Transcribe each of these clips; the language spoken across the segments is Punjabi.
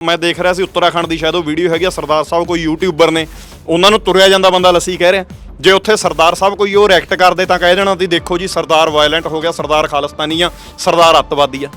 ਮੈਂ ਦੇਖ ਰਿਹਾ ਸੀ ਉੱਤਰਾਖੰਡ ਦੀ ਸ਼ਾਇਦ ਉਹ ਵੀਡੀਓ ਹੈਗੀ ਆ ਸਰਦਾਰ ਸਾਹਿਬ ਕੋਈ ਯੂਟਿਊਬਰ ਨੇ। ਉਹਨਾਂ ਨੂੰ ਤੁਰਿਆ ਜਾਂਦਾ ਬੰਦਾ ਲੱਸੀ ਕਹਿ ਰਿਹਾ। ਜੇ ਉੱਥੇ ਸਰਦਾਰ ਸਾਹਿਬ ਕੋਈ ਉਹ ਰਿਐਕਟ ਕਰਦੇ ਤਾਂ ਕਹਿ ਦੇਣਾ ਸੀ ਦੇਖੋ ਜੀ ਸਰਦਾਰ ਵਾਇਲੈਂਟ ਹੋ ਗਿਆ ਸਰਦਾਰ ਖਾਲਿਸਤਾਨੀ ਆ ਸਰਦਾਰ ਅੱਤਵਾਦੀ ਆ।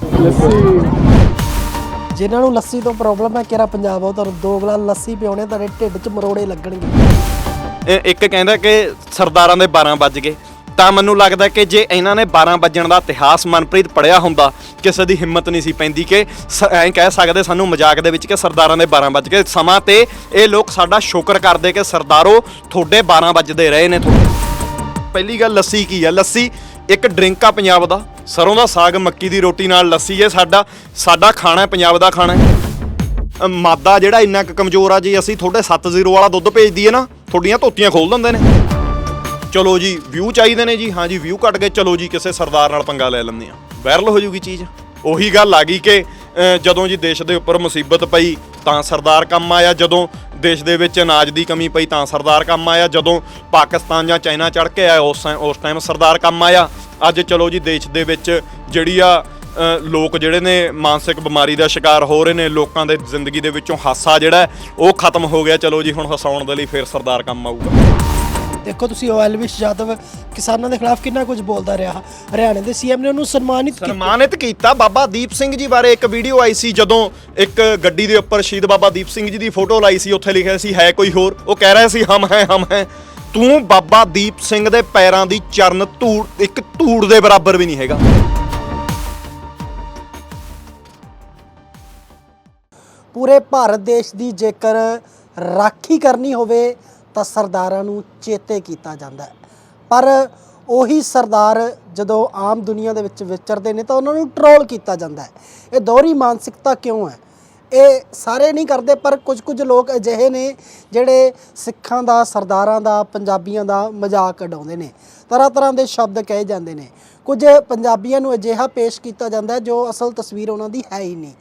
ਜਿਨ੍ਹਾਂ ਨੂੰ ਲੱਸੀ ਤੋਂ ਪ੍ਰੋਬਲਮ ਹੈ ਕਿਹੜਾ ਪੰਜਾਬ ਆ? ਉਹ ਤੁਹਾਨੂੰ ਦੋ ਗਲਾਸ ਲੱਸੀ ਪਿਉਣੇ ਤੁਹਾਡੇ ਢਿੱਡ 'ਚ ਮਰੋੜੇ ਲੱਗਣਗੇ। ਇਹ ਇੱਕ ਕਹਿੰਦਾ ਕਿ ਸਰਦਾਰਾਂ ਦੇ 12 ਵੱਜ ਗਏ। ਤਾਂ ਮੈਨੂੰ ਲੱਗਦਾ ਕਿ ਜੇ ਇਹਨਾਂ ਨੇ 12 ਵੱਜਣ ਦਾ ਇਤਿਹਾਸ ਮਨਪ੍ਰੀਤ ਪੜਿਆ ਹੁੰਦਾ ਕਿਸੇ ਦੀ ਹਿੰਮਤ ਨਹੀਂ ਸੀ ਪੈਂਦੀ ਕਿ ਸ- ਐਂ ਕਹਿ ਸਕਦੇ ਸਾਨੂੰ ਮਜ਼ਾਕ ਦੇ ਵਿੱਚ ਕਿ ਸਰਦਾਰਾਂ ਦੇ 12 ਵੱਜ ਗਏ। ਸਮਾਂ ਤੇ ਇਹ ਲੋਕ ਸਾਡਾ ਸ਼ੁਕਰ ਕਰਦੇ ਕਿ ਸਰਦਾਰੋ ਤੁਹਾਡੇ 12 ਵੱਜਦੇ ਰਹੇ ਨੇ ਤੁਹਾਡੇ। ਪਹਿਲੀ ਗੱਲ ਲੱਸੀ ਕੀ ਆ? ਲੱਸੀ ਇੱਕ ਡਰਿੰਕ ਆ ਪੰਜਾਬ ਦਾ। ਸਰੋਂ ਦਾ ਸਾਗ ਮੱਕੀ ਦੀ ਰੋਟੀ ਨਾਲ ਲੱਸੀ ਹੈ ਸਾਡਾ ਸਾਡਾ ਖਾਣਾ ਹੈ ਪੰਜਾਬ ਦਾ ਖਾਣਾ ਹੈ। ਅ, ਮਾਦਾ ਜਿਹੜਾ ਇੰਨਾ ਕੁ ਕਮਜ਼ੋਰ ਆ ਜੀ ਅਸੀਂ ਤੁਹਾਡੇ 70 ਵਾਲਾ ਦੁੱਧ ਭੇਜ ਦਈਏ ਨਾ ਤੁਹਾਡੀਆਂ ਧੋਤੀਆਂ ਖੋਲ ਦਿੰਦੇ ਨੇ। ਚਲੋ ਜੀ ਵਿਊ ਚਾਹੀਦੇ ਨੇ ਜੀ। ਹਾਂ ਜੀ ਵਿਊ ਕੱਟ ਕੇ ਚਲੋ ਜੀ, ਕਿਸੇ ਸਰਦਾਰ ਨਾਲ ਪੰਗਾ ਲੈ ਲੈਂਦੇ ਆ ਵਾਇਰਲ ਹੋ ਜੂਗੀ ਚੀਜ਼। ਉਹੀ ਗੱਲ ਆ ਗਈ ਕਿ ਜਦੋਂ ਜੀ ਦੇਸ਼ ਦੇ ਉੱਪਰ ਮੁਸੀਬਤ ਪਈ, ਤਾਂ ਸਰਦਾਰ ਕੰਮ ਆਇਆ। ਜਦੋਂ ਦੇਸ਼ ਦੇ ਵਿੱਚ ਅਨਾਜ ਦੀ ਕਮੀ ਪਈ, ਤਾਂ ਸਰਦਾਰ ਕੰਮ ਆਇਆ। ਜਦੋਂ ਪਾਕਿਸਤਾਨ ਜਾਂ ਚਾਈਨਾ ਚੜ ਕੇ ਆਇਆ, ਉਸ ਟਾਈਮ ਉਸ ਟਾਈਮ ਸਰਦਾਰ ਕੰਮ ਆਇਆ। ਅੱਜ ਚਲੋ ਜੀ, ਦੇਸ਼ ਦੇ ਵਿੱਚ ਜਿਹੜੀ ਆ ਲੋਕ ਜਿਹੜੇ ਨੇ ਮਾਨਸਿਕ ਬਿਮਾਰੀ ਦਾ ਸ਼ਿਕਾਰ ਹੋ ਰਹੇ ਨੇ, ਲੋਕਾਂ ਦੇ ਜ਼ਿੰਦਗੀ ਦੇ ਵਿੱਚੋਂ ਹਾਸਾ ਜਿਹੜਾ ਉਹ ਖਤਮ ਹੋ ਗਿਆ। ਚਲੋ ਜੀ, ਹੁਣ ਹਸਾਉਣ ਦੇ ਲਈ ਫਿਰ ਸਰਦਾਰ ਕੰਮ ਆਊਗਾ। ਦੇਖੋ ਤੁਸੀਂ ਉਹ ਐਲਵਿਸ਼ ਯਾਦਵ ਕਿਸਾਨਾਂ ਦੇ ਖਿਲਾਫ ਕਿੰਨਾ ਕੁਝ ਬੋਲਦਾ ਰਿਹਾ। ਹਰਿਆਣੇ ਦੇ ਸੀਐਮ ਨੇ ਉਹਨੂੰ ਸਨਮਾਨਿਤ ਕੀਤਾ। ਸਨਮਾਨਿਤ ਕੀਤਾ। ਬਾਬਾ ਦੀਪ ਸਿੰਘ ਜੀ ਬਾਰੇ ਇੱਕ ਵੀਡੀਓ ਆਈ ਸੀ ਜਦੋਂ ਇੱਕ ਗੱਡੀ ਦੇ ਉੱਪਰ ਸ਼ਹੀਦ ਬਾਬਾ ਦੀਪ ਸਿੰਘ ਜੀ ਦੀ ਫੋਟੋ ਲਾਈ ਸੀ। ਉੱਥੇ ਲਿਖਿਆ ਸੀ ਹੈ ਕੋਈ ਹੋਰ? ਉਹ ਕਹਿ ਰਿਹਾ ਸੀ ਹਮ ਹੈ ਹਮ ਹੈ। ਤੂੰ ਬਾਬਾ ਦੀਪ ਸਿੰਘ ਦੇ ਪੈਰਾਂ ਦੀ ਚਰਨ ਧੂੜ ਇੱਕ ਧੂੜ ਦੇ ਬਰਾਬਰ ਵੀ ਨਹੀਂ ਹੈਗਾ। ਪੂਰੇ ਭਾਰਤ ਦੇਸ਼ ਦੀ ਜੇਕਰ ਰਾਖੀ ਕਰਨੀ ਹੋਵੇ ਤਾਂ ਸਰਦਾਰਾਂ ਨੂੰ ਚੇਤੇ ਕੀਤਾ ਜਾਂਦਾ ਹੈ। ਪਰ ਉਹੀ ਸਰਦਾਰ ਜਦੋਂ ਆਮ ਦੁਨੀਆ ਦੇ ਵਿੱਚ ਵਿਚਰਦੇ ਨੇ ਤਾਂ ਉਹਨਾਂ ਨੂੰ ਟਰੋਲ ਕੀਤਾ ਜਾਂਦਾ ਹੈ। ਇਹ ਦੋਹਰੀ ਮਾਨਸਿਕਤਾ ਕਿਉਂ ਹੈ? ਇਹ ਸਾਰੇ ਨਹੀਂ ਕਰਦੇ, ਪਰ ਕੁਝ ਕੁਝ ਲੋਕ ਅਜਿਹੇ ਨੇ ਜਿਹੜੇ ਸਿੱਖਾਂ ਦਾ, ਸਰਦਾਰਾਂ ਦਾ, ਪੰਜਾਬੀਆਂ ਦਾ ਮਜ਼ਾਕ ਉਡਾਉਂਦੇ ਨੇ। ਤਰ੍ਹਾਂ ਤਰ੍ਹਾਂ ਦੇ ਸ਼ਬਦ ਕਹੇ ਜਾਂਦੇ ਨੇ। ਕੁਝ ਪੰਜਾਬੀਆਂ ਨੂੰ ਅਜਿਹਾ ਪੇਸ਼ ਕੀਤਾ ਜਾਂਦਾ ਜੋ ਅਸਲ ਤਸਵੀਰ ਉਹਨਾਂ ਦੀ ਹੈ ਹੀ ਨਹੀਂ।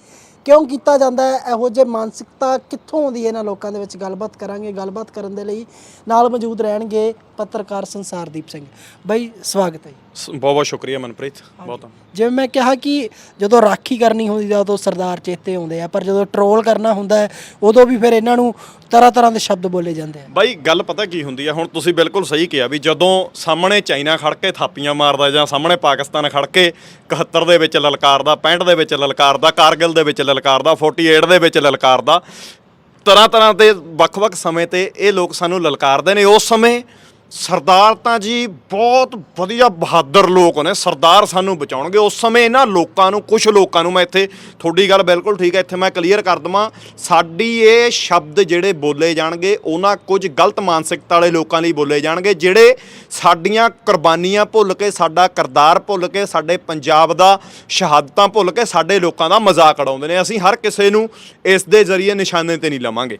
ਕਿਉਂ ਕੀਤਾ ਜਾਂਦਾ ਹੈ? ਇਹੋ ਜਿਹੇ ਮਾਨਸਿਕਤਾ ਕਿੱਥੋਂ ਆਉਂਦੀ ਹੈ ਇਹਨਾਂ ਲੋਕਾਂ ਦੇ ਵਿੱਚ? ਗੱਲਬਾਤ ਕਰਾਂਗੇ। ਗੱਲਬਾਤ ਕਰਨ ਦੇ ਲਈ ਨਾਲ ਮੌਜੂਦ ਰਹਿਣਗੇ ਪੱਤਰਕਾਰ ਸੰਸਾਰਦੀਪ ਸਿੰਘ। ਬਾਈ, ਸਵਾਗਤ ਹੈ ਜੀ। ਬਹੁਤ ਬਹੁਤ ਸ਼ੁਕਰੀਆ ਮਨਪ੍ਰੀਤ ਬਹੁਤ ਜਿਵੇਂ ਮੈਂ ਕਿਹਾ ਕਿ ਜਦੋਂ ਰਾਖੀ ਕਰਨੀ ਹੁੰਦੀ ਹੈ ਉਦੋਂ ਸਰਦਾਰ ਚੇਤੇ ਆਉਂਦੇ ਆ ਪਰ ਜਦੋਂ ਟਰੋਲ ਕਰਨਾ ਹੁੰਦਾ ਹੈ ਉਦੋਂ ਵੀ ਫਿਰ ਇਹਨਾਂ ਨੂੰ ਤਰ੍ਹਾਂ ਤਰ੍ਹਾਂ ਦੇ ਸ਼ਬਦ ਬੋਲੇ ਜਾਂਦੇ ਆ। ਬਾਈ ਗੱਲ ਪਤਾ ਕੀ ਹੁੰਦੀ ਆ ਹੁਣ ਤੁਸੀਂ ਬਿਲਕੁਲ ਸਹੀ ਕਿਹਾ ਵੀ ਜਦੋਂ ਸਾਹਮਣੇ ਚਾਈਨਾ ਖੜ ਕੇ ਥਾਪੀਆਂ ਮਾਰਦਾ ਜਾਂ ਸਾਹਮਣੇ ਪਾਕਿਸਤਾਨ ਖੜ ਕੇ 71 ਦੇ ਵਿੱਚ ਲਲਕਾਰਦਾ 65 ਦੇ ਵਿੱਚ ਲਲਕਾਰਦਾ ਕਾਰਗਿਲ ਦੇ ਵਿੱਚ ਲਲਕਾਰਦਾ 48 ਦੇ ਵਿੱਚ ਲਲਕਾਰਦਾ ਤਰ੍ਹਾਂ ਤਰ੍ਹਾਂ ਦੇ ਵੱਖ-ਵੱਖ ਸਮੇਂ ਤੇ ਇਹ ਲੋਕ ਸਾਨੂੰ ਲਲਕਾਰਦੇ ਨੇ ਉਸ ਸਮੇਂ ਸਰਦਾਰ ਤਾਂ ਜੀ ਬਹੁਤ ਵਧੀਆ ਬਹਾਦਰ ਲੋਕ ਨੇ, ਸਰਦਾਰ ਸਾਨੂੰ ਬਚਾਉਣਗੇ। ਉਸ ਸਮੇਂ ਇਹਨਾਂ ਲੋਕਾਂ ਨੂੰ ਕੁਝ ਲੋਕਾਂ ਨੂੰ ਮੈਂ ਇੱਥੇ, ਤੁਹਾਡੀ ਗੱਲ ਬਿਲਕੁਲ ਠੀਕ ਹੈ, ਇੱਥੇ ਮੈਂ ਕਲੀਅਰ ਕਰ ਦਵਾਂ। ਸਾਡੀ ਇਹ ਸ਼ਬਦ ਜਿਹੜੇ ਬੋਲੇ ਜਾਣਗੇ, ਉਹਨਾਂ ਕੁਝ ਗਲਤ ਮਾਨਸਿਕਤਾ ਵਾਲੇ ਲੋਕਾਂ ਲਈ ਬੋਲੇ ਜਾਣਗੇ, ਜਿਹੜੇ ਸਾਡੀਆਂ ਕੁਰਬਾਨੀਆਂ ਭੁੱਲ ਕੇ, ਸਾਡਾ ਕਰਦਾਰ ਭੁੱਲ ਕੇ, ਸਾਡੇ ਪੰਜਾਬ ਦਾ ਸ਼ਹਾਦਤਾਂ ਭੁੱਲ ਕੇ, ਸਾਡੇ ਲੋਕਾਂ ਦਾ ਮਜ਼ਾਕ ਉਡਾਉਂਦੇ ਨੇ। ਅਸੀਂ ਹਰ ਕਿਸੇ ਨੂੰ ਇਸ ਦੇ ਜ਼ਰੀਏ ਨਿਸ਼ਾਨੇ ਤੇ ਨਹੀਂ ਲਵਾਂਗੇ।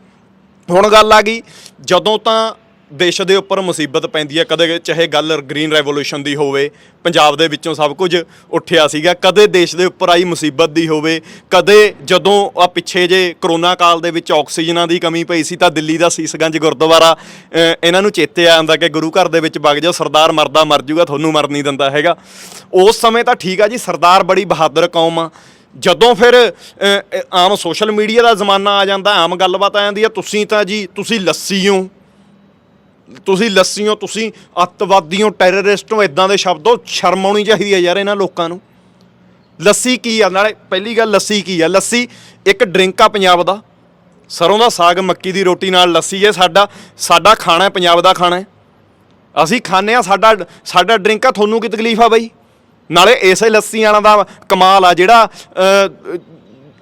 ਹੁਣ ਗੱਲ ਆ ਗਈ, ਜਦੋਂ ਤਾਂ ਦੇਸ਼ ਦੇ ਉੱਪਰ ਮੁਸੀਬਤ ਪੈਂਦੀ ਹੈ, ਕਦੇ ਚਾਹੇ ਗੱਲ ਗ੍ਰੀਨ ਰੈਵੋਲੂਸ਼ਨ ਦੀ ਹੋਵੇ, ਪੰਜਾਬ ਦੇ ਵਿੱਚੋਂ ਸਭ ਕੁਝ ਉੱਠਿਆ ਸੀਗਾ, ਕਦੇ ਦੇਸ਼ ਦੇ ਉੱਪਰ ਆਈ ਮੁਸੀਬਤ ਦੀ ਹੋਵੇ, ਕਦੇ ਜਦੋਂ ਆ ਪਿੱਛੇ ਜੇ ਕਰੋਨਾ ਕਾਲ ਦੇ ਵਿੱਚ ਆਕਸੀਜਨਾਂ ਦੀ ਕਮੀ ਪਈ ਸੀ ਤਾਂ ਦਿੱਲੀ ਦਾ ਸੀਸਗੰਜ ਗੁਰਦੁਆਰਾ ਇਹਨਾਂ ਨੂੰ ਚੇਤੇ ਆ ਜਾਂਦਾ ਕਿ ਗੁਰੂ ਘਰ ਦੇ ਵਿੱਚ ਵਗ ਜਾਓ, ਸਰਦਾਰ ਮਰਦਾ ਮਰ ਜੂਗਾ, ਤੁਹਾਨੂੰ ਮਰ ਨਹੀਂ ਦਿੰਦਾ ਹੈਗਾ। ਉਸ ਸਮੇਂ ਤਾਂ ਠੀਕ ਆ ਜੀ, ਸਰਦਾਰ ਬੜੀ ਬਹਾਦਰ ਕੌਮ ਆ। ਜਦੋਂ ਫਿਰ ਆਮ ਸੋਸ਼ਲ ਮੀਡੀਆ ਦਾ ਜ਼ਮਾਨਾ ਆ ਜਾਂਦਾ, ਆਮ ਗੱਲਬਾਤ ਆ ਜਾਂਦੀ ਆ, ਤੁਸੀਂ ਤਾਂ ਜੀ, ਤੁਸੀਂ ਲੱਸੀ ਹੋ। ਤੁਸੀਂ ਲੱਸੀ ਹੋ ਤੁਸੀਂ ਅੱਤਵਾਦੀ ਹੋ ਟੈਰਰਿਸਟ ਹੋ ਇਦਾਂ ਦੇ ਸ਼ਬਦੋ ਸ਼ਰਮ ਆਉਣੀ ਚਾਹੀਦੀ ਹੈ ਯਾਰ ਇਹਨਾਂ ਲੋਕਾਂ ਨੂੰ। ਲੱਸੀ ਕੀ ਆ? ਨਾਲੇ ਪਹਿਲੀ ਗੱਲ ਲੱਸੀ ਕੀ ਆ? ਲੱਸੀ ਇੱਕ ਡਰਿੰਕ ਆ ਪੰਜਾਬ ਦਾ। ਸਰੋਂ ਦਾ ਸਾਗ, ਮੱਕੀ ਦੀ ਰੋਟੀ ਨਾਲ ਲੱਸੀ ਹੈ ਸਾਡਾ। ਸਾਡਾ ਖਾਣਾ ਹੈ, ਪੰਜਾਬ ਦਾ ਖਾਣਾ ਹੈ। ਅਸੀਂ ਖਾਂਦੇ ਆ ਸਾਡਾ ਸਾਡਾ ਡਰਿੰਕ ਆ, ਤੁਹਾਨੂੰ ਕੀ ਤਕਲੀਫ ਆ ਬਾਈ? ਨਾਲੇ ਇਸੇ ਲੱਸੀ ਵਾਲਾ ਦਾ ਕਮਾਲ ਆ ਜਿਹੜਾ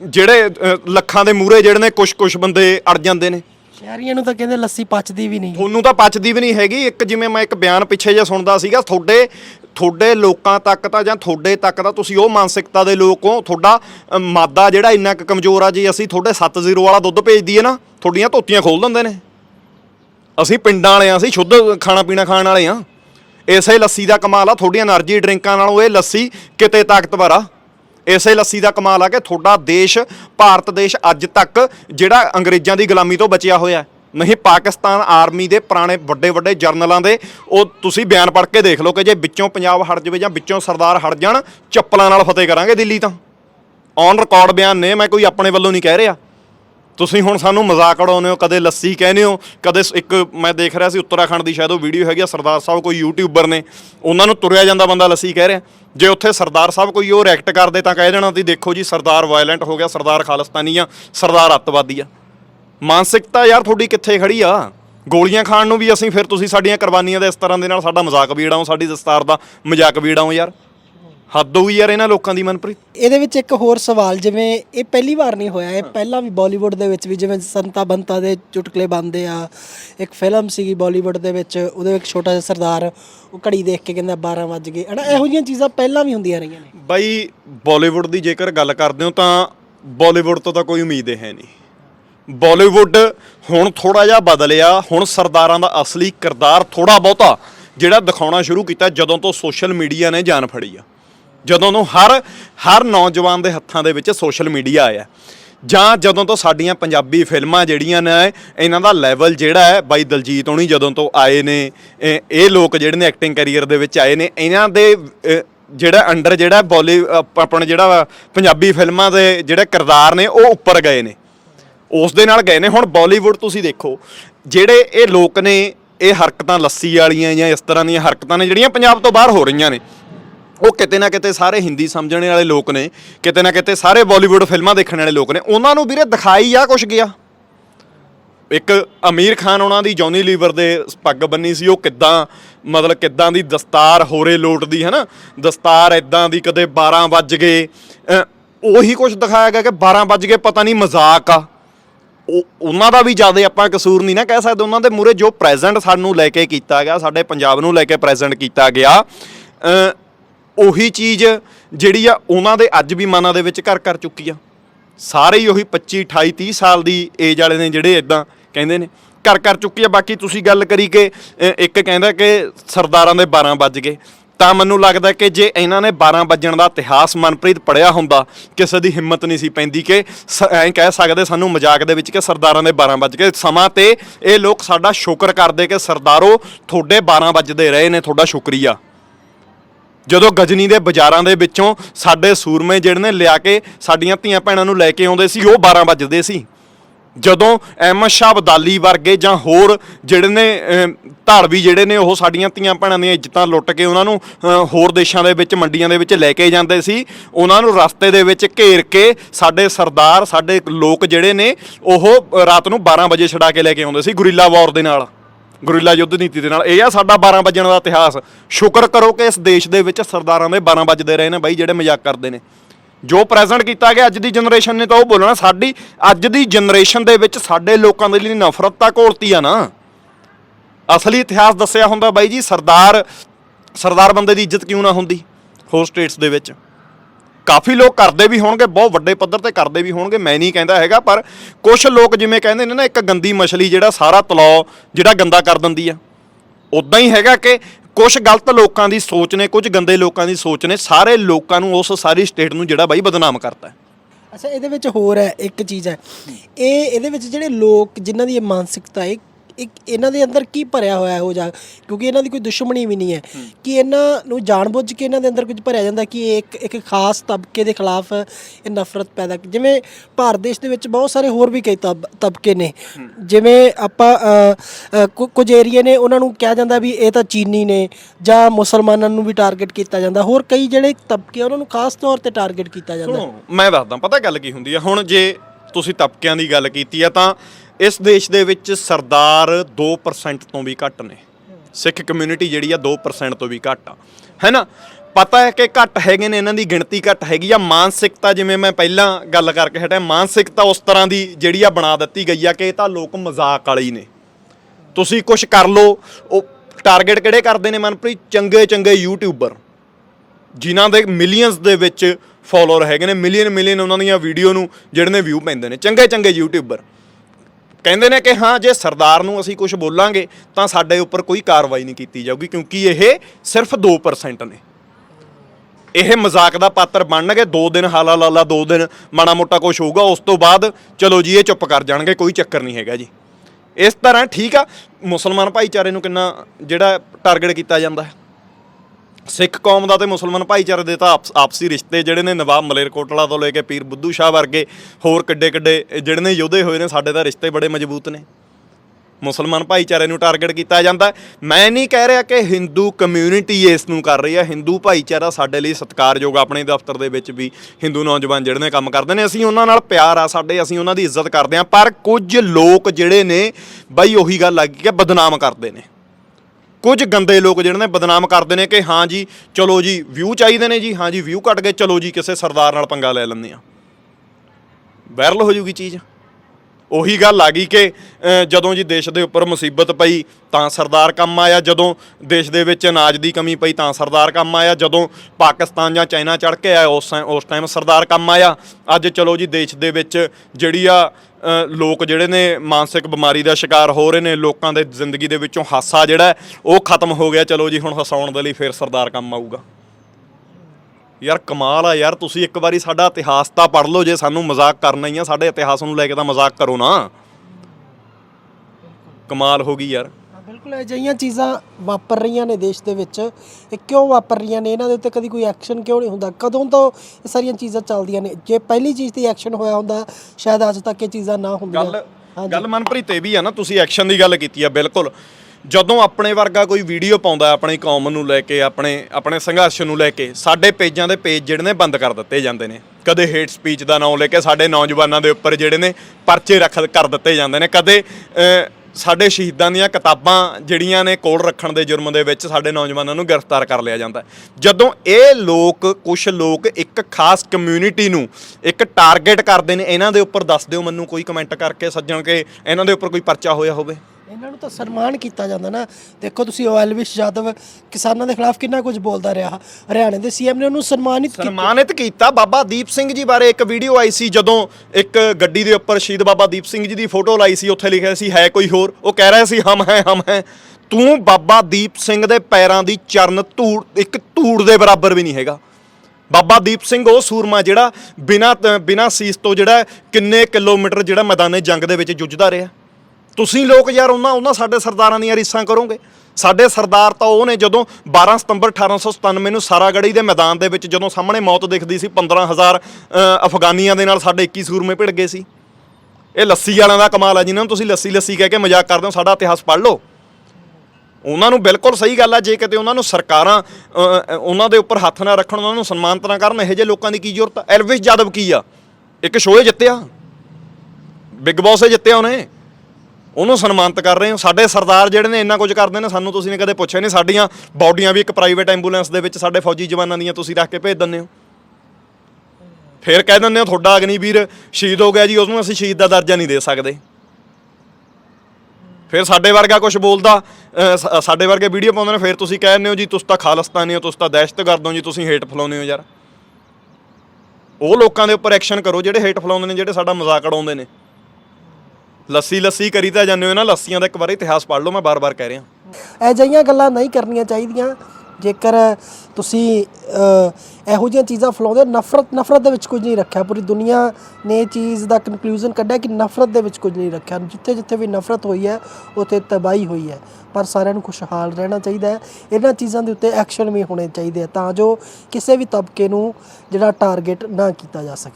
ਜਿਹੜੇ ਲੱਖਾਂ ਦੇ ਮੂਰੇ ਜਿਹੜੇ ਨੇ ਕੁਛ ਕੁਛ ਬੰਦੇ ਅੜ ਜਾਂਦੇ ਨੇ। ਸ਼ਹਿਰੀਆਂ ਨੂੰ ਤਾਂ ਕਹਿੰਦੇ ਲੱਸੀ ਪਚਦੀ ਵੀ ਨਹੀਂ। ਤੁਹਾਨੂੰ ਤਾਂ ਪਚਦੀ ਵੀ ਨਹੀਂ ਹੈਗੀ। ਇੱਕ ਜਿਵੇਂ ਮੈਂ ਇੱਕ ਬਿਆਨ ਪਿੱਛੇ ਜੇ ਸੁਣਦਾ ਸੀਗਾ, ਤੁਹਾਡੇ ਤੁਹਾਡੇ ਲੋਕਾਂ ਤੱਕ ਤਾਂ ਜਾਂ ਤੁਹਾਡੇ ਤੱਕ ਤਾਂ ਤੁਸੀਂ ਉਹ ਮਾਨਸਿਕਤਾ ਦੇ ਲੋਕ ਹੋ। ਤੁਹਾਡਾ ਮਾਦਾ ਜਿਹੜਾ ਇੰਨਾ ਕੁ ਕਮਜ਼ੋਰ ਆ ਜੀ, ਅਸੀਂ ਤੁਹਾਡੇ 70 ਵਾਲਾ ਦੁੱਧ ਭੇਜ ਦਈਏ ਨਾ, ਤੁਹਾਡੀਆਂ ਧੋਤੀਆਂ ਖੋਲ ਦਿੰਦੇ ਨੇ। ਅਸੀਂ ਪਿੰਡਾਂ ਵਾਲੇ ਆ, ਅਸੀਂ ਸ਼ੁੱਧ ਖਾਣਾ ਪੀਣਾ ਖਾਣ ਵਾਲੇ ਆ। ਇਸੇ ਲੱਸੀ ਦਾ ਕਮਾਲ ਆ, ਤੁਹਾਡੀਆਂ એનર્ਜੀ ਡਰਿੰਕਾਂ ਨਾਲੋਂ ਇਹ ਲੱਸੀ ਕਿਤੇ ਤਾਕਤਵਰ ਆ। ਇਸੇ ਲੱਸੀ ਦਾ ਕਮਾਲ ਆ ਕਿ ਤੁਹਾਡਾ ਦੇਸ਼, ਭਾਰਤ ਦੇਸ਼ ਅੱਜ ਤੱਕ ਜਿਹੜਾ ਅੰਗਰੇਜ਼ਾਂ ਦੀ ਗੁਲਾਮੀ ਤੋਂ ਬਚਿਆ ਹੋਇਆ ਨਹੀਂ ਪਾਕਿਸਤਾਨ ਆਰਮੀ ਦੇ ਪੁਰਾਣੇ ਵੱਡੇ ਵੱਡੇ ਜਰਨਲਾਂ ਦੇ, ਉਹ ਤੁਸੀਂ ਬਿਆਨ ਪੜ੍ਹ ਕੇ ਦੇਖ ਲਓ ਕਿ ਜੇ ਵਿੱਚੋਂ ਪੰਜਾਬ ਹਟ ਜਾਵੇ ਜਾਂ ਵਿੱਚੋਂ ਸਰਦਾਰ ਹਟ ਜਾਣ, ਚੱਪਲਾਂ ਨਾਲ ਫਤਿਹ ਕਰਾਂਗੇ ਦਿੱਲੀ ਤਾਂ। ਔਨ ਰਿਕਾਰਡ ਬਿਆਨ ਨੇ, ਮੈਂ ਕੋਈ ਆਪਣੇ ਵੱਲੋਂ ਨਹੀਂ ਕਹਿ ਰਿਹਾ। ਤੁਸੀਂ ਹੁਣ ਸਾਨੂੰ ਮਜ਼ਾਕ ਉਡਾਉਂਦੇ ਹੋ, ਕਦੇ ਲੱਸੀ ਕਹਿੰਦੇ ਹੋ, ਕਦੇ ਸ- ਇੱਕ ਮੈਂ ਦੇਖ ਰਿਹਾ ਸੀ ਉੱਤਰਾਖੰਡ ਦੀ ਸ਼ਾਇਦ ਉਹ ਵੀਡੀਓ ਹੈਗੀ ਆ, ਸਰਦਾਰ ਸਾਹਿਬ ਕੋਈ ਯੂਟਿਊਬਰ ਨੇ, ਉਹਨਾਂ ਨੂੰ ਤੁਰਿਆ ਜਾਂਦਾ ਬੰਦਾ ਲੱਸੀ ਕਹਿ ਰਿਹਾ। ਜੇ ਉੱਥੇ ਸਰਦਾਰ ਸਾਹਿਬ ਕੋਈ ਉਹ ਰੈਕਟ ਕਰਦੇ ਤਾਂ ਕਹਿ ਦੇਣਾ ਤੁਸੀਂ ਦੇਖੋ ਜੀ, ਸਰਦਾਰ ਵਾਇਲੈਂਟ ਹੋ ਗਿਆ, ਸਰਦਾਰ ਖਾਲਿਸਤਾਨੀ ਆ, ਸਰਦਾਰ ਅੱਤਵਾਦੀ ਆ। ਮਾਨਸਿਕਤਾ ਯਾਰ ਤੁਹਾਡੀ ਕਿੱਥੇ ਖੜੀ ਆ? ਗੋਲੀਆਂ ਖਾਣ ਨੂੰ ਵੀ ਅਸੀਂ ਫਿਰ ਤੁਸੀਂ ਸਾਡੀਆਂ ਕੁਰਬਾਨੀਆਂ ਦੇ ਇਸ ਤਰ੍ਹਾਂ ਦੇ ਨਾਲ ਸਾਡਾ ਮਜ਼ਾਕ ਵੀ ਉਡਾਓ, ਸਾਡੀ ਦਸਤਾਰ ਦਾ ਮਜ਼ਾਕ ਵੀ ਉਡਾਓ ਯਾਰ। ਹੱਦ ਹੋਈ ਯਾਰ ਇਹਨਾਂ ਲੋਕਾਂ ਦੀ ਮਨਪ੍ਰੀਤ। ਇਹਦੇ ਵਿੱਚ ਇੱਕ ਹੋਰ ਸਵਾਲ ਜਿਵੇਂ ਇਹ ਪਹਿਲੀ ਵਾਰ ਨਹੀਂ ਹੋਇਆ ਇਹ ਪਹਿਲਾਂ ਵੀ ਬਾਲੀਵੁੱਡ ਦੇ ਵਿੱਚ ਵੀ ਜਿਵੇਂ ਸੰਤਾ ਬੰਤਾ ਦੇ ਚੁਟਕਲੇ ਬੰਦੇ ਆ ਇੱਕ ਫਿਲਮ ਸੀਗੀ ਬਾਲੀਵੁੱਡ ਦੇ ਵਿੱਚ ਉਹਦੇ ਵਿੱਚ ਛੋਟਾ ਜਿਹਾ ਸਰਦਾਰ ਉਹ ਘੜੀ ਦੇਖ ਕੇ ਕਹਿੰਦਾ 12 ਵੱਜ ਗਏ। ਹਨਾ ਇਹੋ ਜਿਹੀਆਂ ਚੀਜ਼ਾਂ ਪਹਿਲਾਂ ਵੀ ਹੁੰਦੀਆਂ ਰਹੀਆਂ ਨੇ। ਬਾਈ ਬਾਲੀਵੁੱਡ ਦੀ ਜੇਕਰ ਗੱਲ ਕਰਦੇ ਹੋ ਤਾਂ ਬਾਲੀਵੁੱਡ ਤੋਂ ਤਾਂ ਕੋਈ ਉਮੀਦ ਹੀ ਹੈ ਨਹੀਂ। ਬਾਲੀਵੁੱਡ ਹੁਣ ਥੋੜਾ ਜਿਹਾ ਬਦਲਿਆ ਹੁਣ ਸਰਦਾਰਾਂ ਦਾ ਅਸਲੀ ਕਿਰਦਾਰ ਥੋੜਾ ਬਹੁਤਾ ਜਿਹੜਾ ਦਿਖਾਉਣਾ ਸ਼ੁਰੂ ਕੀਤਾ ਜਦੋਂ ਤੋਂ ਸੋਸ਼ਲ ਮੀਡੀਆ ਨੇ ਜਾਨ ਫੜੀ ਆ। ਜਦੋਂ ਤੋਂ ਹਰ ਹਰ ਨੌਜਵਾਨ ਦੇ ਹੱਥਾਂ ਦੇ ਵਿੱਚ ਸੋਸ਼ਲ ਮੀਡੀਆ ਆਇਆ। ਜਾਂ ਜਦੋਂ ਤੋਂ ਸਾਡੀਆਂ ਪੰਜਾਬੀ ਫਿਲਮਾਂ ਜਿਹੜੀਆਂ ਨੇ ਇਹਨਾਂ ਦਾ ਲੈਵਲ ਜਿਹੜਾ ਹੈ ਬਾਈ ਦਲਜੀਤ ਹੋਣੀ ਜਦੋਂ ਤੋਂ ਆਏ ਨੇ ਇਹ ਇਹ ਲੋਕ ਜਿਹੜੇ ਨੇ ਐਕਟਿੰਗ ਕੈਰੀਅਰ ਦੇ ਵਿੱਚ ਆਏ ਨੇ ਇਹਨਾਂ ਦੇ ਅਹ, ਜਿਹੜਾ ਅੰਡਰ ਜਿਹੜਾ ਬੋਲੀ ਆਪਣਾ ਜਿਹੜਾ ਵਾ ਪੰਜਾਬੀ ਫਿਲਮਾਂ ਦੇ ਜਿਹੜੇ ਕਿਰਦਾਰ ਨੇ ਉਹ ਉੱਪਰ ਗਏ ਨੇ। ਉਸ ਦੇ ਨਾਲ ਗਏ ਨੇ। ਹੁਣ ਬਾਲੀਵੁੱਡ ਤੁਸੀਂ ਦੇਖੋ ਜਿਹੜੇ ਇਹ ਲੋਕ ਨੇ ਇਹ ਹਰਕਤਾਂ ਲੱਸੀ ਵਾਲੀਆਂ ਜਾਂ ਇਸ ਤਰ੍ਹਾਂ ਦੀਆਂ ਹਰਕਤਾਂ ਨੇ ਜਿਹੜੀਆਂ ਪੰਜਾਬ ਤੋਂ ਬਾਹਰ ਹੋ ਰਹੀਆਂ ਨੇ। ਉਹ ਕਿਤੇ ਨਾ ਕਿਤੇ ਸਾਰੇ ਹਿੰਦੀ ਸਮਝਣ ਵਾਲੇ ਲੋਕ ਨੇ, ਕਿਤੇ ਨਾ ਕਿਤੇ ਸਾਰੇ ਬਾਲੀਵੁੱਡ ਫਿਲਮਾਂ ਦੇਖਣ ਵਾਲੇ ਲੋਕ ਨੇ, ਉਹਨਾਂ ਨੂੰ ਵੀਰੇ ਦਿਖਾਈ ਆ ਕੁਛ ਗਿਆ। ਇੱਕ ਅਮੀਰ ਖਾਨ ਉਹਨਾਂ ਦੀ ਜੌਨੀ ਲੀਵਰ ਦੇ ਪੱਗ ਬੰਨੀ ਸੀ, ਉਹ ਕਿੱਦਾਂ, ਮਤਲਬ ਕਿੱਦਾਂ ਦੀ ਦਸਤਾਰ ਹੋਰੇ ਲੋਟਦੀ ਹੈ ਨਾ ਦਸਤਾਰ ਇਦਾਂ ਦੀ ਕਦੇ 12 ਵੱਜ ਗਏ। ਉਹੀ ਕੁਝ ਦਿਖਾਇਆ ਗਿਆ ਕਿ 12 ਵੱਜ ਗਏ, ਪਤਾ ਨਹੀਂ ਮਜ਼ਾਕ ਆ। ਉਹ, ਉਹਨਾਂ ਦਾ ਵੀ ਜ਼ਿਆਦਾ ਆਪਾਂ ਕਸੂਰ ਨਹੀਂ ਨਾ ਕਹਿ ਸਕਦੇ, ਉਹਨਾਂ ਦੇ ਮੂਰੇ ਜੋ ਪ੍ਰੈਜ਼ੈਂਟ ਸਾਨੂੰ ਲੈ ਕੇ ਕੀਤਾ ਗਿਆ, ਸਾਡੇ ਪੰਜਾਬ ਨੂੰ ਲੈ ਕੇ ਪ੍ਰੈਜ਼ੈਂਟ ਕੀਤਾ ਗਿਆ। ਉਹੀ ਚੀਜ਼ ਜਿਹੜੀ ਆ ਉਹਨਾਂ ਦੇ ਅੱਜ ਵੀ ਮਨਾਂ ਦੇ ਵਿੱਚ ਘਰ ਕਰ ਚੁੱਕੀ ਆ। ਸਾਰੇ ਹੀ ਉਹੀ 25 28 30 ਸਾਲ ਦੀ ਏਜ ਵਾਲੇ ਨੇ ਜਿਹੜੇ ਇਦਾਂ ਕਹਿੰਦੇ ਨੇ। ਘਰ ਕਰ ਚੁੱਕੀ ਆ ਬਾਕੀ ਤੁਸੀਂ ਗੱਲ ਕਰੀ ਕਿ ਅ, ਇੱਕ ਕਹਿੰਦਾ ਕਿ ਸਰਦਾਰਾਂ ਦੇ 12 ਵੱਜ ਗਏ। ਤਾਂ ਮੈਨੂੰ ਲੱਗਦਾ ਕਿ ਜੇ ਇਹਨਾਂ ਨੇ 12 ਵੱਜਣ ਦਾ ਇਤਿਹਾਸ ਮਨਪ੍ਰੀਤ ਪੜਿਆ ਹੁੰਦਾ ਕਿਸੇ ਦੀ ਹਿੰਮਤ ਨਹੀਂ ਸੀ ਪੈਂਦੀ ਕਿ ਸ- ਐਂ ਕਹਿ ਸਕਦੇ ਸਾਨੂੰ ਮਜ਼ਾਕ ਦੇ ਵਿੱਚ ਕਿ ਸਰਦਾਰਾਂ ਦੇ 12 ਵੱਜ ਗਏ। ਸਮਾਂ ਤੇ ਇਹ ਲੋਕ ਸਾਡਾ ਸ਼ੁਕਰ ਕਰਦੇ ਕਿ ਸਰਦਾਰੋ ਤੁਹਾਡੇ 12 ਵੱਜਦੇ ਰਹੇ ਨੇ ਤੁਹਾਡਾ ਸ਼ੁਕਰੀਆ। ਜਦੋਂ ਗਜਨੀ ਦੇ ਬਾਜ਼ਾਰਾਂ ਦੇ ਵਿੱਚੋਂ ਸਾਡੇ ਸੂਰਮੇ ਜਿਹੜੇ ਨੇ ਲਿਆ ਕੇ ਸਾਡੀਆਂ ਧੀਆਂ ਭੈਣਾਂ ਨੂੰ ਲੈ ਕੇ ਆਉਂਦੇ ਸੀ ਉਹ 12 ਵੱਜਦੇ ਸੀ। ਜਦੋਂ ਅਹਿਮਦ ਸ਼ਾਹ ਅਬਦਾਲੀ ਵਰਗੇ ਜਾਂ ਹੋਰ ਜਿਹੜੇ ਨੇ ਅਮ, ਧਾੜਵੀ ਜਿਹੜੇ ਨੇ ਉਹ ਸਾਡੀਆਂ ਧੀਆਂ ਭੈਣਾਂ ਦੀਆਂ ਇੱਜ਼ਤਾਂ ਲੁੱਟ ਕੇ ਉਹਨਾਂ ਨੂੰ ਹੋਰ ਦੇਸ਼ਾਂ ਦੇ ਵਿੱਚ ਮੰਡੀਆਂ ਦੇ ਵਿੱਚ ਲੈ ਕੇ ਜਾਂਦੇ ਸੀ। ਉਹਨਾਂ ਨੂੰ ਰਸਤੇ ਦੇ ਵਿੱਚ ਘੇਰ ਕੇ ਸਾਡੇ ਸਰਦਾਰ ਸਾਡੇ ਲੋਕ ਜਿਹੜੇ ਨੇ ਉਹ ਰਾਤ ਨੂੰ 12 ਵਜੇ ਛਡਾ ਕੇ ਲੈ ਕੇ ਆਉਂਦੇ ਸੀ ਗੁਰੀਲਾ ਵਾਰ ਦੇ ਨਾਲ। ਗੁਰਿੱਲਾ ਯੁੱਧ ਨੀਤੀ ਦੇ ਨਾਲ। ਇਹ ਆ ਸਾਡਾ 12 ਵੱਜਣ ਦਾ ਇਤਿਹਾਸ। ਸ਼ੁਕਰ ਕਰੋ ਕਿ ਇਸ ਦੇਸ਼ ਦੇ ਵਿੱਚ ਸਰਦਾਰਾਂ ਦੇ 12 ਵੱਜਦੇ ਰਹੇ ਨੇ ਬਾਈ, ਜਿਹੜੇ ਮਜ਼ਾਕ ਕਰਦੇ ਨੇ। ਜੋ ਪ੍ਰੈਜ਼ੈਂਟ ਕੀਤਾ ਗਿਆ ਅੱਜ ਦੀ ਜਨਰੇਸ਼ਨ ਨੇ ਤਾਂ ਉਹ ਬੋਲਣਾ, ਸਾਡੀ ਅੱਜ ਦੀ ਜਨਰੇਸ਼ਨ ਦੇ ਵਿੱਚ ਸਾਡੇ ਲੋਕਾਂ ਦੇ ਲਈ ਨਫ਼ਰਤ ਤਾਂ ਘੋਲਤੀ ਆ ਨਾ। ਅਸਲੀ ਇਤਿਹਾਸ ਦੱਸਿਆ ਹੁੰਦਾ ਬਾਈ ਜੀ, ਸਰਦਾਰ ਸਰਦਾਰ ਬੰਦੇ ਦੀ ਇੱਜ਼ਤ ਕਿਉਂ ਨਾ ਹੁੰਦੀ? ਹੋਰ ਸਟੇਟਸ ਦੇ ਵਿੱਚ। ਕਾਫੀ ਲੋਕ ਕਰਦੇ ਵੀ ਹੋਣਗੇ, ਬਹੁਤ ਵੱਡੇ ਪੱਧਰ ਤੇ ਕਰਦੇ ਵੀ ਹੋਣਗੇ, ਮੈਂ ਨਹੀਂ ਕਹਿੰਦਾ ਹੈਗਾ, ਪਰ ਕੁਝ ਲੋਕ ਜਿਵੇਂ ਕਹਿੰਦੇ ਨੇ ਨਾ, ਇੱਕ ਗੰਦੀ ਮਛਲੀ ਜਿਹੜਾ ਸਾਰਾ ਤਲਾਅ, ਜਿਹੜਾ ਗੰਦਾ ਕਰ ਦਿੰਦੀ ਆ। ਉਦਾਂ ਹੀ ਹੈਗਾ ਕਿ ਕੁਝ ਗਲਤ ਲੋਕਾਂ ਦੀ ਸੋਚ ਨੇ ਕੁਝ ਗੰਦੇ ਲੋਕਾਂ ਦੀ ਸੋਚ ਨੇ, ਸਾਰੇ ਲੋਕਾਂ ਨੂੰ ਉਸ ਸਾਰੀ ਸਟੇਟ ਨੂੰ ਜਿਹੜਾ ਬਾਈ ਬਦਨਾਮ ਕਰਤਾ ਅੱਛਾ, ਇਹਦੇ ਵਿੱਚ ਹੋਰ ਹੈ, ਇੱਕ ਚੀਜ਼ ਹੈ। ਇਹ ਇਹਦੇ ਵਿੱਚ ਜਿਹੜੇ ਲੋਕ, ਜਿਨ੍ਹਾਂ ਦੀ ਇਹ ਮਾਨਸਿਕਤਾ ਹੈ ਇੱਕ ਇਹਨਾਂ ਦੇ ਅੰਦਰ ਕੀ ਭਰਿਆ ਹੋਇਆ ਹੈ ਉਹ ਕਿਉਂਕਿ ਇਹਨਾਂ ਦੀ ਕੋਈ ਦੁਸ਼ਮਣੀ ਵੀ ਨਹੀਂ ਹੈ। ਕਿ ਇਹਨਾਂ ਨੂੰ ਜਾਣਬੁੱਝ ਕੇ ਇਹਨਾਂ ਦੇ ਅੰਦਰ ਕੁਝ ਭਰਿਆ ਜਾਂਦਾ ਕਿ ਇਹ ਇੱਕ ਇੱਕ ਖਾਸ ਤਬਕੇ ਦੇ ਖਿਲਾਫ ਇਹ ਨਫ਼ਰਤ ਪੈਦਾ ਜਿਵੇਂ ਭਾਰਤ ਦੇਸ਼ ਦੇ ਵਿੱਚ ਬਹੁਤ ਸਾਰੇ ਹੋਰ ਵੀ ਕਈ ਤਬਕੇ ਨੇ। ਜਿਵੇਂ ਆਪਾਂ ਕੁਝ ਏਰੀਏ ਨੇ ਉਹਨਾਂ ਨੂੰ ਕਿਹਾ ਜਾਂਦਾ ਵੀ ਇਹ ਤਾਂ ਚੀਨੀ ਨੇ ਜਾਂ ਮੁਸਲਮਾਨਾਂ ਨੂੰ ਵੀ ਟਾਰਗੇਟ ਕੀਤਾ ਜਾਂਦਾ। ਹੋਰ ਕਈ ਜਿਹੜੇ ਤਬਕੇ ਉਹਨਾਂ ਨੂੰ ਖਾਸ ਤੌਰ ਤੇ ਟਾਰਗੇਟ ਕੀਤਾ ਜਾਂਦਾ। ਮੈਂ ਦੱਸਦਾ, ਪਤਾ ਗੱਲ ਕੀ ਹੁੰਦੀ ਆ? ਹੁਣ ਜੇ ਤੁਸੀਂ ਤਬਕਿਆਂ ਦੀ ਗੱਲ ਕੀਤੀ ਆ ਤਾਂ ਇਸ ਦੇਸ਼ ਦੇ ਵਿੱਚ ਸਰਦਾਰ 2% ਤੋਂ ਵੀ ਘੱਟ ਨੇ। ਸਿੱਖ ਕਮਿਊਨਿਟੀ ਜਿਹੜੀ ਆ 2% ਤੋਂ ਵੀ ਘੱਟ ਆ। ਹੈਨਾ? ਪਤਾ ਹੈ ਕਿ ਘੱਟ ਹੈਗੇ ਨੇ, ਇਹਨਾਂ ਦੀ ਗਿਣਤੀ ਘੱਟ ਹੈਗੀ ਆ। ਮਾਨਸਿਕਤਾ ਜਿਵੇਂ ਮੈਂ ਪਹਿਲਾਂ ਗੱਲ ਕਰਕੇ ਹਟਿਆ, ਮਾਨਸਿਕਤਾ ਉਸ ਤਰ੍ਹਾਂ ਦੀ ਜਿਹੜੀ ਆ ਬਣਾ ਦਿੱਤੀ ਗਈ ਆ ਕਿ ਇਹ ਤਾਂ ਲੋਕ ਮਜ਼ਾਕ ਵਾਲੇ ਹੀ ਨੇ। ਤੁਸੀਂ ਕੁਝ ਕਰ ਲਓ, ਉਹ ਟਾਰਗੇਟ ਕਿਹੜੇ ਕਰਦੇ ਨੇ ਮਨਪ੍ਰੀਤ? ਚੰਗੇ ਚੰਗੇ ਯੂਟਿਊਬਰ ਜਿਨ੍ਹਾਂ ਦੇ ਮਿਲੀਅਨਸ ਦੇ ਵਿੱਚ ਫਾਲੋਅਰ ਹੈਗੇ ਨੇ। ਮਿਲੀਅਨ ਮਿਲੀਅਨ ਉਹਨਾਂ ਦੀਆਂ ਵੀਡੀਓ ਨੂੰ ਜਿਹੜੇ ਨੇ ਵਿਊ ਪੈਂਦੇ ਨੇ। ਚੰਗੇ ਚੰਗੇ ਯੂਟਿਊਬਰ ਕਹਿੰਦੇ ਨੇ ਕਿ ਹਾਂ, ਜੇ ਸਰਦਾਰ ਨੂੰ ਅਸੀਂ ਕੁਝ ਬੋਲਾਂਗੇ, ਤਾਂ ਸਾਡੇ ਉੱਪਰ ਕੋਈ ਕਾਰਵਾਈ ਨਹੀਂ ਕੀਤੀ ਜਾਊਗੀ, ਕਿਉਂਕਿ ਇਹ ਸਿਰਫ 2% ਨੇ। ਇਹ ਮਜ਼ਾਕ ਦਾ ਪਾਤਰ ਬਣਨਗੇ 2 ਦਿਨ ਹਾਲਾ ਲਾਲਾ 2 ਦਿਨ ਮਾੜਾ ਮੋਟਾ ਕੁਝ ਹੋਊਗਾ, ਉਸ ਤੋਂ ਬਾਅਦ ਚਲੋ ਜੀ, ਇਹ ਚੁੱਪ ਕਰ ਜਾਣਗੇ, ਕੋਈ ਚੱਕਰ ਨਹੀਂ ਹੈਗਾ ਜੀ। ਇਸ ਤਰ੍ਹਾਂ ਠੀਕ ਆ, ਮੁਸਲਮਾਨ ਭਾਈਚਾਰੇ ਨੂੰ ਕਿੰਨਾ ਜਿਹੜਾ ਟਾਰਗੇਟ ਕੀਤਾ ਜਾਂਦਾ ਹੈ। ਸਿੱਖ ਕੌਮ ਦਾ ਤੇ ਮੁਸਲਮਾਨ ਭਾਈਚਾਰੇ ਦੇ ਤਾਂ ਆਪਸ- ਆਪਸੀ ਰਿਸ਼ਤੇ ਜਿਹੜੇ ਨੇ ਨਵਾਬ ਮਲੇਰਕੋਟਲਾ ਤੋਂ ਲੈ ਕੇ ਪੀਰ ਬੁੱਧੂ ਸ਼ਾਹ ਵਰਗੇ ਹੋਰ ਕਿੱਡੇ ਕਿੱਡੇ ਜਿਹੜੇ ਨੇ ਯੋਧੇ ਹੋਏ ਨੇ, ਸਾਡੇ ਤਾਂ ਰਿਸ਼ਤੇ ਬੜੇ ਮਜ਼ਬੂਤ ਨੇ ਮੁਸਲਮਾਨ ਭਾਈਚਾਰੇ ਨੂੰ ਟਾਰਗੇਟ ਕੀਤਾ ਜਾਂਦਾ ਹੈ। ਮੈਂ ਨਹੀਂ ਕਹਿ ਰਿਹਾ ਕਿ ਹਿੰਦੂ ਕਮਿਊਨਿਟੀ ਇਸ ਨੂੰ ਕਰ ਰਹੀ ਹੈ ਹਿੰਦੂ ਭਾਈਚਾਰਾ ਸਾਡੇ ਲਈ ਸਤਿਕਾਰਯੋਗ ਆ। ਆਪਣੇ ਦਫ਼ਤਰ ਦੇ ਵਿੱਚ ਵੀ ਹਿੰਦੂ ਨੌਜਵਾਨ ਜਿਹੜੇ ਨੇ ਕੰਮ ਕਰਦੇ ਨੇ ਅਸੀਂ ਉਹਨਾਂ ਨਾਲ ਪਿਆਰ ਆ, ਸਾਡੇ, ਅਸੀਂ ਉਹਨਾਂ ਦੀ ਇੱਜ਼ਤ ਕਰਦੇ ਹਾਂ, ਪਰ ਕੁਝ ਲੋਕ ਜਿਹੜੇ ਨੇ ਬਈ ਉਹੀ ਗੱਲ ਆ ਗਈ ਕਿ ਬਦਨਾਮ ਕਰਦੇ ਨੇ ਕੁਝ ਗੰਦੇ ਲੋਕ ਜਿਹੜੇ ਨੇ ਬਦਨਾਮ ਕਰਦੇ ਨੇ ਕਿ ਹਾਂ ਜੀ, ਚਲੋ ਜੀ ਵਿਊ ਚਾਹੀਦੇ ਨੇ ਜੀ, ਹਾਂ ਜੀ ਵਿਊ ਕੱਟ ਗਏ, ਚਲੋ ਜੀ, ਕਿਸੇ ਸਰਦਾਰ ਨਾਲ ਪੰਗਾ ਲੈ ਲੈਂਦੇ ਆ ਵਾਇਰਲ ਹੋ ਜੂਗੀ ਚੀਜ਼। ਉਹੀ ਗੱਲ ਆ ਗਈ ਕਿ ਜਦੋਂ ਜੀ ਦੇਸ਼ ਦੇ ਉੱਪਰ ਮੁਸੀਬਤ ਪਈ, ਤਾਂ ਸਰਦਾਰ ਕੰਮ ਆਇਆ। ਜਦੋਂ ਦੇਸ਼ ਦੇ ਵਿੱਚ ਅਨਾਜ ਦੀ ਕਮੀ ਪਈ, ਤਾਂ ਸਰਦਾਰ ਕੰਮ ਆਇਆ। ਜਦੋਂ ਪਾਕਿਸਤਾਨ ਜਾਂ ਚਾਈਨਾ ਚੜ ਕੇ ਆਇਆ, ਉਸ ਟਾਈਮ ਉਸ ਟਾਈਮ ਸਰਦਾਰ ਕੰਮ ਆਇਆ। ਅੱਜ ਚਲੋ ਜੀ, ਦੇਸ਼ ਦੇ ਵਿੱਚ ਜਿਹੜੀ ਆ ਲੋਕ ਜਿਹੜੇ ਨੇ ਮਾਨਸਿਕ ਬਿਮਾਰੀ ਦਾ ਸ਼ਿਕਾਰ ਹੋ ਰਹੇ ਨੇ, ਲੋਕਾਂ ਦੇ ਜ਼ਿੰਦਗੀ ਦੇ ਵਿੱਚੋਂ ਹਾਸਾ ਜਿਹੜਾ ਉਹ ਖਤਮ ਹੋ ਗਿਆ। ਚਲੋ ਜੀ, ਹੁਣ ਹਸਾਉਣ ਦੇ ਲਈ ਫਿਰ ਸਰਦਾਰ ਕੰਮ ਆਊਗਾ। ਯਾਰ, ਕਮਾਲ ਆ ਯਾਰ, ਤੁਸੀਂ ਇੱਕ ਵਾਰੀ ਸਾਡਾ ਇਤਿਹਾਸ ਤਾਂ ਪੜ੍ਹ ਲਓ, ਜੇ ਸਾਨੂੰ ਮਜ਼ਾਕ ਕਰਨਾ ਹੀ ਆ, ਸਾਡੇ ਇਤਿਹਾਸ ਨੂੰ ਲੈ ਕੇ ਤਾਂ ਮਜ਼ਾਕ ਕਰੋ ਨਾ। ਕਮਾਲ ਹੋ ਗਈ ਯਾਰ। ਬਿਲਕੁਲ ਅਜਿਹੀਆਂ ਚੀਜ਼ਾਂ ਵਾਪਰ ਰਹੀਆਂ ਨੇ ਦੇਸ਼ ਦੇ ਵਿੱਚ। ਇਹ ਕਿਉਂ ਵਾਪਰ ਰਹੀਆਂ ਨੇ? ਇਹਨਾਂ ਦੇ ਉੱਤੇ ਕਦੀ ਕੋਈ ਐਕਸ਼ਨ ਕਿਉਂ ਨਹੀਂ ਹੁੰਦਾ? ਕਦੋਂ ਤੋਂ ਇਹ ਸਾਰੀਆਂ ਚੀਜ਼ਾਂ ਚੱਲਦੀਆਂ ਨੇ? ਜੇ ਪਹਿਲੀ ਚੀਜ਼ ਤੇ ਐਕਸ਼ਨ ਹੋਇਆ ਹੁੰਦਾ ਸ਼ਾਇਦ ਅੱਜ ਤੱਕ ਇਹ ਚੀਜ਼ਾਂ ਨਾ ਹੁੰਦੀਆਂ। ਗੱਲ ਗੱਲ ਮਨਪ੍ਰੀਤ ਇਹ ਵੀ ਆ ਨਾ ਤੁਸੀਂ ਐਕਸ਼ਨ ਦੀ ਗੱਲ ਕੀਤੀ ਆ ਬਿਲਕੁਲ। ਜਦੋਂ ਆਪਣੇ ਵਰਗਾ ਕੋਈ ਵੀਡੀਓ ਪਾਉਂਦਾ ਆਪਣੀ ਕੌਮ ਨੂੰ ਲੈ ਕੇ ਆਪਣੇ ਆਪਣੇ ਸੰਘਰਸ਼ ਨੂੰ ਲੈ ਕੇ ਸਾਡੇ ਪੇਜਾਂ ਦੇ ਪੇਜ ਜਿਹੜੇ ਨੇ ਬੰਦ ਕਰ ਦਿੱਤੇ ਜਾਂਦੇ ਨੇ। ਕਦੇ ਹੇਟ ਸਪੀਚ ਦਾ ਨਾਮ ਲੈ ਕੇ ਸਾਡੇ ਨੌਜਵਾਨਾਂ ਦੇ ਉੱਪਰ ਜਿਹੜੇ ਨੇ ਪਰਚੇ ਰੱਖ ਕਰ ਦਿੱਤੇ ਜਾਂਦੇ ਨੇ। ਕਦੇ ਸਾਡੇ ਸ਼ਹੀਦਾਂ ਦੀਆਂ ਕਿਤਾਬਾਂ ਜਿਹੜੀਆਂ ਨੇ ਕੋਲ ਰੱਖਣ ਦੇ ਜੁਰਮ ਦੇ ਵਿੱਚ ਸਾਡੇ ਨੌਜਵਾਨਾਂ ਨੂੰ ਗ੍ਰਿਫਤਾਰ ਕਰ ਲਿਆ ਜਾਂਦਾ ਜਦੋਂ ਇਹ ਲੋਕ ਕੁਝ ਲੋਕ ਇੱਕ ਖਾਸ ਕਮਿਊਨਿਟੀ ਨੂੰ ਇੱਕ ਟਾਰਗੇਟ ਕਰਦੇ ਨੇ, ਇਹਨਾਂ ਦੇ ਉੱਪਰ ਦੱਸ ਦਿਓ ਮੈਨੂੰ ਕੋਈ ਕਮੈਂਟ ਕਰਕੇ, ਸੱਜਣ ਕੇ, ਇਹਨਾਂ ਦੇ ਉੱਪਰ ਕੋਈ ਪਰਚਾ ਹੋਇਆ ਹੋਵੇ। ਇਹਨਾਂ ਨੂੰ ਤਾਂ ਸਨਮਾਨ ਕੀਤਾ ਜਾਂਦਾ ਨਾ। ਦੇਖੋ ਤੁਸੀਂ ਉਹ ਐਲਵਿਸ਼ ਯਾਦਵ ਕਿਸਾਨਾਂ ਦੇ ਖਿਲਾਫ ਕਿੰਨਾ ਕੁਝ ਬੋਲਦਾ ਰਿਹਾ। ਹਰਿਆਣੇ ਦੇ ਸੀਐਮ ਨੇ ਉਹਨੂੰ ਸਨਮਾਨਿਤ ਕੀਤਾ। ਸਨਮਾਨਿਤ ਕੀਤਾ। ਬਾਬਾ ਦੀਪ ਸਿੰਘ ਜੀ ਬਾਰੇ ਇੱਕ ਵੀਡੀਓ ਆਈ ਸੀ ਜਦੋਂ ਇੱਕ ਗੱਡੀ ਦੇ ਉੱਪਰ ਸ਼ਹੀਦ ਬਾਬਾ ਦੀਪ ਸਿੰਘ ਜੀ ਦੀ ਫੋਟੋ ਲਾਈ ਸੀ। ਉੱਥੇ ਲਿਖਿਆ ਸੀ, ਹੈ ਕੋਈ ਹੋਰ? ਉਹ ਕਹਿ ਰਿਹਾ ਸੀ, ਹਮ ਹੈ ਹਮ ਹੈ। ਤੂੰ ਬਾਬਾ ਦੀਪ ਸਿੰਘ ਦੇ ਪੈਰਾਂ ਦੀ ਚਰਨ ਧੂੜ, ਇੱਕ ਧੂੜ ਦੇ ਬਰਾਬਰ ਵੀ ਨਹੀਂ ਹੈਗਾ। ਬਾਬਾ ਦੀਪ ਸਿੰਘ, ਉਹ ਸੂਰਮਾ ਜਿਹੜਾ ਬਿਨਾ ਬਿਨਾ ਸੀਸ ਤੋਂ ਜਿਹੜਾ ਕਿੰਨੇ ਕਿਲੋਮੀਟਰ ਜਿਹੜਾ ਮੈਦਾਨੇ ਜੰਗ ਦੇ ਵਿੱਚ ਜੁੱਝਦਾ ਰਿਹਾ। ਤੁਸੀਂ ਲੋਕ ਯਾਰ ਉਹਨਾਂ ਉਹਨਾਂ ਸਾਡੇ ਸਰਦਾਰਾਂ ਦੀਆਂ ਰੀਸਾਂ ਕਰੋਗੇ। ਸਾਡੇ ਸਰਦਾਰ ਤਾਂ ਉਹ ਨੇ ਜਦੋਂ 12 ਸਤੰਬਰ 1897 ਨੂੰ ਸਾਰਾਗੜੀ ਦੇ ਮੈਦਾਨ ਦੇ ਵਿੱਚ ਜਦੋਂ ਸਾਹਮਣੇ ਮੌਤ ਦਿਖਦੀ ਸੀ 15000 ਅ, ਅਫਗਾਨੀਆਂ ਦੇ ਨਾਲ ਸਾਡੇ 21 ਸੂਰਮੇ ਭਿੜ ਗਏ ਸੀ। ਇਹ ਲੱਸੀ ਵਾਲਿਆਂ ਦਾ ਕਮਾਲ ਹੈ ਜਿਨ੍ਹਾਂ ਨੂੰ ਤੁਸੀਂ ਲੱਸੀ ਲੱਸੀ ਕਹਿ ਕੇ ਮਜ਼ਾਕ ਕਰਦੇ ਹੋ ਸਾਡਾ ਇਤਿਹਾਸ ਪੜ੍ਹ ਲਓ। ਉਹਨਾਂ ਨੂੰ ਬਿਲਕੁਲ ਸਹੀ ਗੱਲ ਆ ਜੇ ਕਿਤੇ ਉਹਨਾਂ ਨੂੰ ਸਰਕਾਰਾਂ ਉਹਨਾਂ ਦੇ ਉੱਪਰ ਹੱਥ ਨਾ ਰੱਖਣ ਉਹਨਾਂ ਨੂੰ ਸਨਮਾਨਿਤ ਨਾ ਕਰਨ ਇਹੋ ਜਿਹੇ ਲੋਕਾਂ ਦੀ ਕੀ ਜ਼ਰੂਰਤ ਆ? ਐਲਵਿਸ ਜਾਦਵ ਕੀ ਆ? ਇੱਕ ਸ਼ੋਅ ਜਿੱਤਿਆ। ਬਿਗ ਬੌਸ ਜਿੱਤਿਆ ਉਹਨੇ। ਉਹਨੂੰ ਸਨਮਾਨਿਤ ਕਰ ਰਹੇ ਹੋ। ਸਾਡੇ ਸਰਦਾਰ ਜਿਹੜੇ ਨੇ ਇੰਨਾ ਕੁਝ ਕਰਦੇ ਨੇ, ਸਾਨੂੰ ਤੁਸੀਂ ਨੇ ਕਦੇ ਪੁੱਛਿਆ ਨਹੀਂ। ਸਾਡੀਆਂ ਬਾਡੀਆਂ ਵੀ ਇੱਕ ਪ੍ਰਾਈਵੇਟ ਐਂਬੂਲੈਂਸ ਦੇ ਵਿੱਚ ਸਾਡੇ ਫੌਜੀ ਜਵਾਨਾਂ ਦੀਆਂ ਤੁਸੀਂ ਰੱਖ ਕੇ ਭੇਜ ਦਿੰਦੇ ਹੋ। ਫਿਰ ਕਹਿ ਦਿੰਦੇ ਹੋ, ਤੁਹਾਡਾ ਅਗਨੀਵੀਰ ਸ਼ਹੀਦ ਹੋ ਗਿਆ ਜੀ, ਉਹਨੂੰ ਅਸੀਂ ਸ਼ਹੀਦ ਦਾ ਦਰਜਾ ਨਹੀਂ ਦੇ ਸਕਦੇ। ਫਿਰ ਸਾਡੇ ਵਰਗਾ ਕੁਝ ਬੋਲਦਾ ਸਾਡੇ ਵਰਗੇ ਵੀਡੀਓ ਪਾਉਂਦੇ ਨੇ, ਫਿਰ ਤੁਸੀਂ ਕਹਿੰਦੇ ਹੋ, ਜੀ, ਤੁਸੀਂ ਤਾਂ ਖਾਲਿਸਤਾਨੀ ਹੋ, ਤੁਸੀਂ ਤਾਂ ਦਹਿਸ਼ਤਗਰਦ ਹੋ ਜੀ, ਤੁਸੀਂ ਹੇਟ ਫਲਾਉਂਦੇ ਹੋ ਯਾਰ। ਉਹ ਲੋਕਾਂ ਦੇ ਉੱਪਰ ਐਕਸ਼ਨ ਕਰੋ, ਜਿਹੜੇ ਹੇਟ ਫਲਾਉਂਦੇ ਨੇ, ਜਿਹੜੇ ਸਾਡਾ ਮਜ਼ਾਕ ਉਡਾਉਂਦੇ ਨੇ। ਲੱਸੀ ਲੱਸੀ ਕਰੀ ਤਾਂ ਜਾਂਦੇ ਹੋ ਨਾ ਲੱਸੀਆਂ ਦਾ ਇੱਕ ਵਾਰ ਇਤਿਹਾਸ ਪੜ੍ਹ ਲਓ ਮੈਂ ਬਾਰ-ਬਾਰ ਕਹਿ ਰਿਹਾ। ਅਜਿਹੀਆਂ ਗੱਲਾਂ ਨਹੀਂ ਕਰਨੀਆਂ ਚਾਹੀਦੀਆਂ। ਜੇਕਰ ਤੁਸੀਂ ਇਹੋ ਜਿਹੀਆਂ ਚੀਜ਼ਾਂ ਫੈਲਾਉਂਦੇ ਹੋ, ਨਫ਼ਰਤ ਨਫ਼ਰਤ ਦੇ ਵਿੱਚ ਕੁਝ ਨਹੀਂ ਰੱਖਿਆ। ਪੂਰੀ ਦੁਨੀਆ ਨੇ ਇਹ ਚੀਜ਼ ਦਾ ਕਨਕਲੂਜਨ ਕੱਢਿਆ ਕਿ ਨਫ਼ਰਤ ਦੇ ਵਿੱਚ ਕੁਝ ਨਹੀਂ ਰੱਖਿਆ। ਜਿੱਥੇ ਜਿੱਥੇ ਵੀ ਨਫ਼ਰਤ ਹੋਈ ਹੈ ਉੱਥੇ ਤਬਾਹੀ ਹੋਈ ਹੈ। ਪਰ ਸਾਰਿਆਂ ਨੂੰ ਖੁਸ਼ਹਾਲ ਰਹਿਣਾ ਚਾਹੀਦਾ ਹੈ। ਇਹਨਾਂ ਚੀਜ਼ਾਂ ਦੇ ਉੱਤੇ ਐਕਸ਼ਨ ਵੀ ਹੋਣੇ ਚਾਹੀਦੇ ਆ ਤਾਂ ਜੋ ਕਿਸੇ ਵੀ ਤਬਕੇ ਨੂੰ ਜਿਹੜਾ ਟਾਰਗੇਟ ਨਾ ਕੀਤਾ ਜਾ ਸਕੇ।